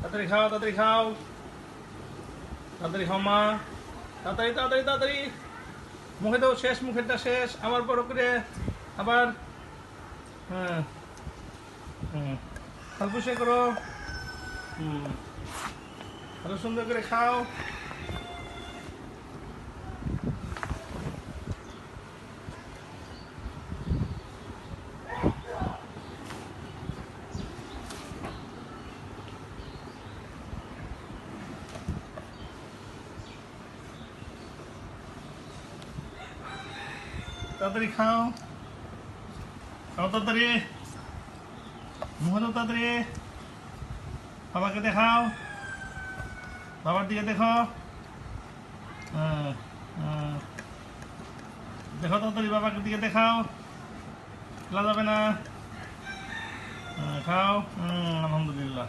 তাড়াতাড়ি খাও তাড়াতাড়ি খাও। তাড়াতাড়ি খাও, মা। তাড়াতাড়ি তাড়াতাড়ি তাড়াতাড়ি। মুখে দাও, শেষ, মুখেরটা শেষ। আবার বড় করে আবার হ্যাঁ হুম ফালকুশে করো। হুম। আরও সুন্দর করে খাও। তাড়াতাড়ি খাও। খাও তাড়াতাড়ি। মুখে তাড়াতাড়ি। বাবাকে দেখাও। বাবার দিকে দেখো। হ্যাঁ, হ্যাঁ। দেখো তাড়াতাড়ি বাবাকে দিকে দেখাও। খেলা যাবে না। হ্যাঁ, খাও। হুম, আলহামদুলিল্লাহ।